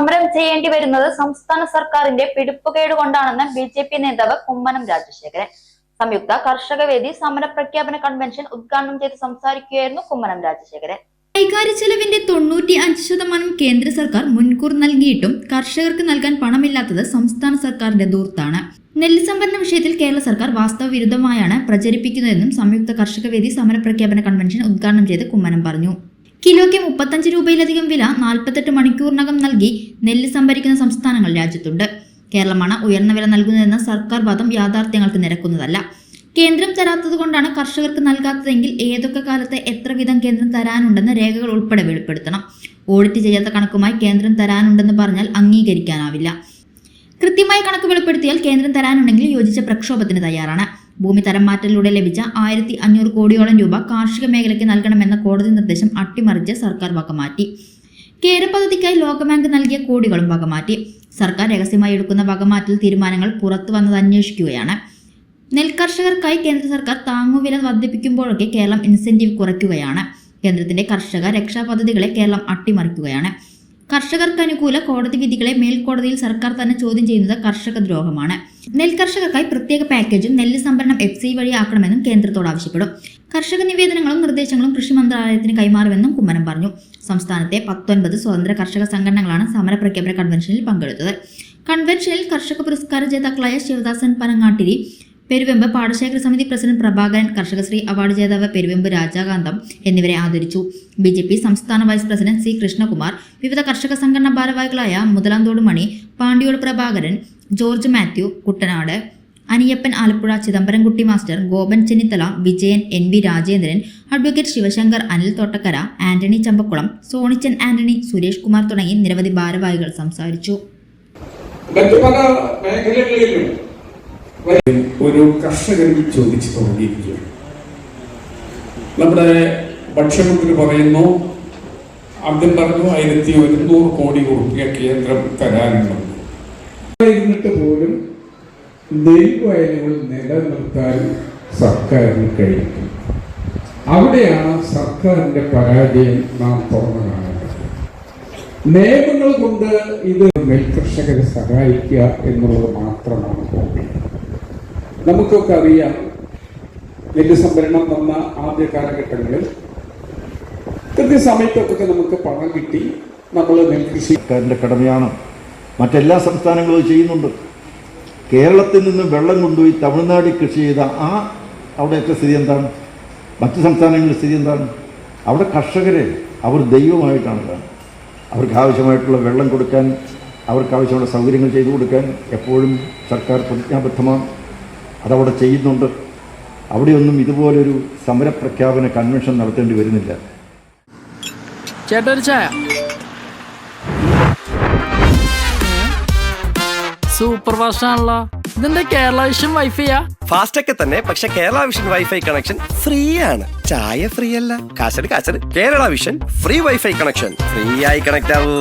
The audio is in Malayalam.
സമരം ചെയ്യേണ്ടി വരുന്നത് സംസ്ഥാന സർക്കാരിന്റെ പിടിപ്പുകേട് കൊണ്ടാണെന്ന് ബി ജെ പി നേതാവ് കുമ്മനം രാജശേഖരൻ. സംയുക്ത കർഷകവേദി സമര പ്രഖ്യാപന കൺവെൻഷൻ ഉദ്ഘാടനം ചെയ്ത് സംസാരിക്കുകയായിരുന്നു കുമ്മനം രാജശേഖരൻ. കൈകാര്യ ചെലവിന്റെ തൊണ്ണൂറ്റി അഞ്ച് ശതമാനം കേന്ദ്ര സർക്കാർ മുൻകൂർ നൽകിയിട്ടും കർഷകർക്ക് നൽകാൻ പണമില്ലാത്തത് സംസ്ഥാന സർക്കാരിന്റെ ദൂർത്താണ്. നെല്ല് സംഭരണ വിഷയത്തിൽ കേരള സർക്കാർ വാസ്തവ വിരുദ്ധമായാണ് പ്രചരിപ്പിക്കുന്നതെന്നും സംയുക്ത കർഷകവേദി സമര പ്രഖ്യാപന കൺവെൻഷൻ ഉദ്ഘാടനം ചെയ്ത് കുമ്മനം പറഞ്ഞു. കിലോയ്ക്ക് മുപ്പത്തഞ്ച് രൂപയിലധികം വില നാൽപ്പത്തെട്ട് മണിക്കൂറിനകം നൽകി നെല്ല് സംഭരിക്കുന്ന സംസ്ഥാനങ്ങൾ രാജ്യത്തുണ്ട്. കേരളമാണ് ഉയർന്ന വില നൽകുന്നതെന്ന സർക്കാർ വാദം യാഥാർത്ഥ്യങ്ങൾക്ക് നിരക്കുന്നതല്ല. കേന്ദ്രം തരാത്തതുകൊണ്ടാണ് കർഷകർക്ക് നൽകാത്തതെങ്കിൽ ഏതൊക്കെ കാലത്ത് എത്ര വീതം കേന്ദ്രം തരാനുണ്ടെന്ന് രേഖകൾ ഉൾപ്പെടെ വെളിപ്പെടുത്തണം. ഓഡിറ്റ് ചെയ്യാത്ത കണക്കുമായി കേന്ദ്രം തരാനുണ്ടെന്ന് പറഞ്ഞാൽ അംഗീകരിക്കാനാവില്ല. കൃത്യമായ കണക്ക് വെളിപ്പെടുത്തിയാൽ കേന്ദ്രം തരാനുണ്ടെങ്കിൽ യോജിച്ച പ്രക്ഷോഭത്തിന് തയ്യാറാണ്. ഭൂമി തരം മാറ്റലിലൂടെ ലഭിച്ച ആയിരത്തി അഞ്ഞൂറ് കോടിയോളം രൂപ കാർഷിക മേഖലയ്ക്ക് നൽകണമെന്ന കോടതി നിർദ്ദേശം അട്ടിമറിച്ച് സർക്കാർ വകമാറ്റി. കേര പദ്ധതിക്കായി ലോകബാങ്ക് നൽകിയ കോടികളും വകമാറ്റി. സർക്കാർ രഹസ്യമായി എടുക്കുന്ന വകമാറ്റൽ തീരുമാനങ്ങൾ പുറത്തു വന്നത് അന്വേഷിക്കുകയാണ്. നെൽകർഷകർക്കായി കേന്ദ്ര സർക്കാർ താങ്ങുവില വർദ്ധിപ്പിക്കുമ്പോഴൊക്കെ കേരളം ഇൻസെന്റീവ് കുറയ്ക്കുകയാണ്. കേന്ദ്രത്തിന്റെ കർഷക രക്ഷാ പദ്ധതികളെ കേരളം അട്ടിമറിക്കുകയാണ്. കർഷകർക്ക് അനുകൂല കോടതി വിധികളെ മേൽക്കോടതിയിൽ സർക്കാർ തന്നെ ചോദ്യം ചെയ്യുന്നത് കർഷക ദ്രോഹമാണ്. നെൽകർഷകർക്കായി പ്രത്യേക പാക്കേജും നെല്ല് സംഭരണം എഫ് സി വഴിയാക്കണമെന്നും കേന്ദ്രത്തോട് ആവശ്യപ്പെടും. കർഷക നിവേദനങ്ങളും നിർദ്ദേശങ്ങളും കൃഷി മന്ത്രാലയത്തിന് കൈമാറുമെന്നും കുമ്മനം പറഞ്ഞു. സംസ്ഥാനത്തെ പത്തൊൻപത് സ്വതന്ത്ര കർഷക സംഘടനകളാണ് സമര പ്രഖ്യാപന കൺവെൻഷനിൽ പങ്കെടുത്തത്. കൺവെൻഷനിൽ കർഷക പുരസ്കാര ജേതാക്കളായ ശിവദാസൻ പനങ്ങാട്ടിരി പെരുവെമ്പ് പാടശേഖര സമിതി പ്രസിഡന്റ് പ്രഭാകരൻ കർഷകശ്രീ അവാർഡ് ജേതാവ് പെരുവെമ്പ് രാജാകാന്തം എന്നിവരെ ആദരിച്ചു. ബി ജെ പി സംസ്ഥാന വൈസ് പ്രസിഡന്റ് സി കൃഷ്ണകുമാർ വിവിധ കർഷക സംഘടനാ ഭാരവാഹികളായ Muthalamthode Mani Pandiyode Prabhakaran George Mathew Kuttanad Aniyappan Alappuzha Chidambaramkutty master Gopan Chennithala Vijayan N V Rajendran advocate Sivasankar Anil Thottakkara Antony Champakkulam Sonichan Antony Suresh Kumar തുടങ്ങി നിരവധി ഭാരവാഹികൾ സംസാരിച്ചു. ഒരു കർഷകരും ചോദിച്ചു തുടങ്ങിയിരിക്കുകയാണ് നമ്മുടെ ഭക്ഷ്യമന്ത്രി പറയുന്നു ആദ്യം പറഞ്ഞു ആയിരത്തി ഒരുന്നൂറ് കോടി റുപ്യ കേന്ദ്രം തരാനുണ്ട് ഇരുന്നിട്ട് പോലും നെൽവയലുകൾ നിലനിർത്താൻ സർക്കാരിന് കഴിയും അവിടെയാണ് സർക്കാരിന്റെ പരാജയം നാം തുറന്നു കാണേണ്ടത്. നിയമങ്ങൾ കൊണ്ട് ഇത് നെൽകർഷകരെ സഹായിക്കുക എന്നുള്ളത് മാത്രമാണ് പോകേണ്ടത്. നമുക്കൊക്കെ അറിയാം നെല്ല് സംഭരണം വന്ന ആദ്യ കാലഘട്ടങ്ങളിൽ കൃത്യസമയത്തൊക്കെ നമുക്ക് പണം കിട്ടി. നമ്മൾ നെൽകൃഷി സർക്കാരിന്റെ കടമയാണ്. മറ്റെല്ലാ സംസ്ഥാനങ്ങളും ചെയ്യുന്നുണ്ട്. കേരളത്തിൽ നിന്ന് വെള്ളം കൊണ്ടുപോയി തമിഴ്നാട്ടിൽ കൃഷി ചെയ്ത ആ അവിടെയൊക്കെ സ്ഥിതി എന്താണ്? മറ്റ് സംസ്ഥാനങ്ങളിൽ സ്ഥിതി എന്താണ്? അവിടെ കർഷകരെ അവർ ദൈവമായിട്ടാണ് കാണുന്നത്. അവർക്ക് ആവശ്യമായിട്ടുള്ള വെള്ളം കൊടുക്കാൻ അവർക്ക് ആവശ്യമുള്ള സൗകര്യങ്ങൾ ചെയ്തു കൊടുക്കാൻ എപ്പോഴും സർക്കാർ പ്രതിജ്ഞാബദ്ധമാണ്. അതവിടെ ചെയ്യുന്നുണ്ട്. അവിടെയൊന്നും ഇതുപോലൊരു സമരപ്രഖ്യാപന കൺവെൻഷൻ നടത്തേണ്ടി വരുന്നില്ല. ചേട്ടാ ഒരു ചായ. സൂപ്പർ ഫാസ്റ്റ് ആണല്ലോ ഇതെന്താ കേരള വിഷൻ വൈഫൈയാ ഫാസ്റ്റ് ഒക്കെ തന്നെ പക്ഷെ Kerala vision wifi connection free ആണ് ചായ ഫ്രീ അല്ല കാശട് കാശട്. Kerala vision free wifi connection free ആയി കണക്ട് ആവൂ.